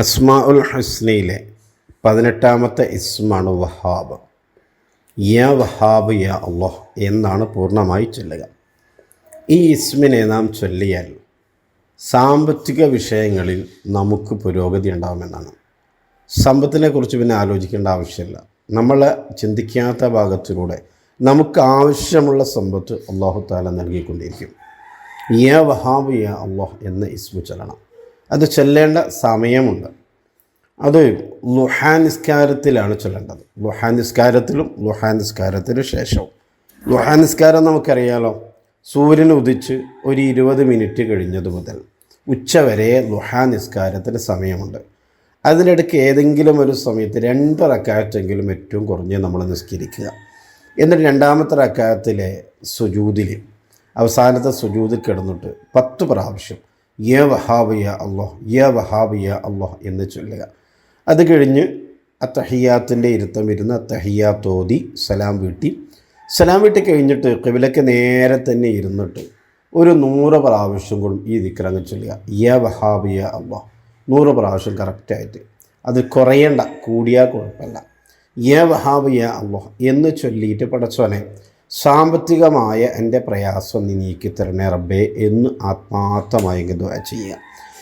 അസ്മാ ഉൽ ഹസ്നയിലെ പതിനെട്ടാമത്തെ ഇസ്മാണ് വഹാബ്. യ വഹാബ് യ അള്ളാഹ് എന്നാണ് പൂർണമായി ചൊല്ലുക. ഈ ഇസ്മിനെ നാം ചൊല്ലിയാൽ സാമ്പത്തിക വിഷയങ്ങളിൽ നമുക്ക് പുരോഗതി ഉണ്ടാകുമെന്നാണ് സമ്പത്തിനെക്കുറിച്ച് പിന്നെ ആലോചിക്കേണ്ട ആവശ്യമില്ല. നമ്മൾ ചിന്തിക്കാത്ത ഭാഗത്തിലൂടെ നമുക്ക് ആവശ്യമുള്ള സമ്പത്ത് അള്ളാഹു താല നൽകിക്കൊണ്ടിരിക്കും. യ വഹാബ് യ അള്ളാഹ് എന്ന ഇസ്മു ചൊല്ലണം. അത് ചൊല്ലേണ്ട സമയമുണ്ട്. അത് ലുഹാ നിസ്കാരത്തിലാണ് ചൊല്ലേണ്ടത്. ലുഹാ നിസ്കാരത്തിലും ലുഹാ നിസ്കാരത്തിനു ശേഷവും. ലുഹാ നിസ്കാരം നമുക്കറിയാലോ സൂര്യൻ ഉദിച്ച് ഒരു ഇരുപത് മിനിറ്റ് കഴിഞ്ഞത് മുതൽ ഉച്ചവരെ ലുഹാ നിസ്കാരത്തിന് സമയമുണ്ട്. അതിനിടയ്ക്ക് ഏതെങ്കിലും ഒരു സമയത്ത് രണ്ട് റക്കാറ്റെങ്കിലും ഏറ്റവും കുറഞ്ഞ് നമ്മൾ നിസ്കരിക്കുക. എന്നിട്ട് രണ്ടാമത്തെ റക്കാത്തിലെ സുജൂതിൽ അവസാനത്തെ സുജൂതിൽ കിടന്നിട്ട് പത്ത് പ്രാവശ്യം യ വഹാബിയ അള്ളാഹ് യ എന്ന് ചൊല്ലുക. അത് കഴിഞ്ഞ് അത്തഹിയാത്തിന്റെ ഇരുത്തം ഇരുന്ന് അത്തഹിയാ തോതി സലാം വീട്ടി. സലാം വീട്ടി കഴിഞ്ഞിട്ട് കവിലയ്ക്ക് നേരെ തന്നെ ഇരുന്നിട്ട് ഒരു നൂറ് പ്രാവശ്യം കൂടും ഈ ദിക്കറങ്ങ് ചൊല്ലുക. യ വഹാബിയ അള്ളാഹ്. നൂറ് പ്രാവശ്യം കറക്റ്റായിട്ട് അത് കുറയണ്ട കൂടിയാൽ കുഴപ്പമില്ല. യ വഹാബിയ അള്ളാഹ് എന്ന് ചൊല്ലിയിട്ട് പടച്ചോനെ സാമ്പത്തികമായ എന്റെ പ്രയാസം നീ നീക്കി തരണേ റബ്ബേ എന്ന് ആത്മാർത്ഥമായി ദുആ ചെയ്യുക.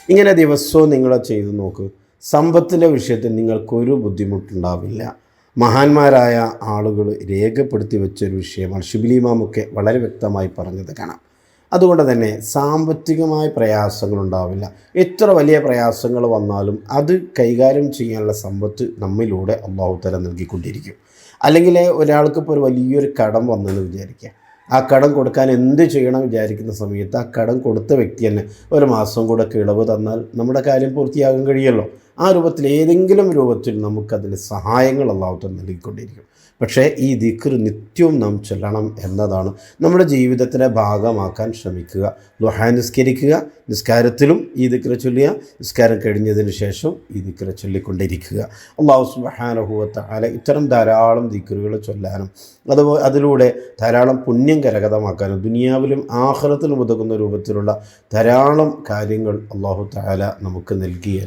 ഇങ്ങനെ ദിവസവും നിങ്ങൾ ചെയ്തു നോക്ക്. സമ്പത്തിന്റെ വിഷയത്തിൽ നിങ്ങൾക്കൊരു ബുദ്ധിമുട്ടുണ്ടാവില്ല. മഹാന്മാരായ ആളുകൾ രേഖപ്പെടുത്തി വെച്ചൊരു വിഷയമാണ്. ഷിബിലിമാമൊക്കെ വളരെ വ്യക്തമായി പറഞ്ഞത് കാണാം. അതുകൊണ്ട് തന്നെ സാമ്പത്തികമായ പ്രയാസങ്ങളുണ്ടാവില്ല. എത്ര വലിയ പ്രയാസങ്ങൾ വന്നാലും അത് കൈകാര്യം ചെയ്യാനുള്ള സമ്പത്ത് നമ്മിലൂടെ അള്ളാഹു തല നൽകിക്കൊണ്ടിരിക്കും. അല്ലെങ്കിൽ ഒരാൾക്ക് ഇപ്പോൾ ഒരു വലിയൊരു കടം വന്നെന്ന് വിചാരിക്കുക. ആ കടം കൊടുക്കാൻ എന്ത് ചെയ്യണം വിചാരിക്കുന്ന സമയത്ത് ആ കടം കൊടുത്ത വ്യക്തി തന്നെ ഒരു മാസം കൂടെ ഇളവ് തന്നാൽ നമ്മുടെ കാര്യം പൂർത്തിയാകാൻ കഴിയുമല്ലോ. ആ രൂപത്തിൽ ഏതെങ്കിലും രൂപത്തിൽ നമുക്കതിൽ സഹായങ്ങൾ അള്ളാഹുത്തൻ നൽകിക്കൊണ്ടിരിക്കും. പക്ഷേ ഈ ദിക്ർ നിത്യവും നാം ചൊല്ലണം എന്നതാണ് നമ്മുടെ ജീവിതത്തിന്റെ ഭാഗമാക്കാൻ ശ്രമിക്കുക. ദുഹ നിസ്കരിക്കുക നിസ്കാരത്തിലും ഈ ദിക്ര ചൊല്ലുക നിസ്കാരം കഴിഞ്ഞതിന് ശേഷം ഈ ദിക്ര ചൊല്ലിക്കൊണ്ടിരിക്കുക. അള്ളാഹു സുബാനഹുവത്ത അല ഇത്തരം ധാരാളം ദിക്കറുകൾ ചൊല്ലാനും അതുപോലെ അതിലൂടെ ധാരാളം പുണ്യം കരകതമാക്കാനും ദുനിയാവിലും ആഹ്റത്തിലും ഉതകുന്ന രൂപത്തിലുള്ള ധാരാളം കാര്യങ്ങൾ അള്ളാഹു താല നമുക്ക് നൽകി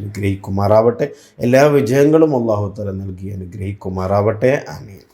അനുഗ്രഹിക്കുമാറാവട്ടെ എല്ലാ വിജയങ്ങളും അള്ളാഹു തല നൽകി അനുഗ്രഹിക്കുമാറാവട്ടെ. ആമീൻ.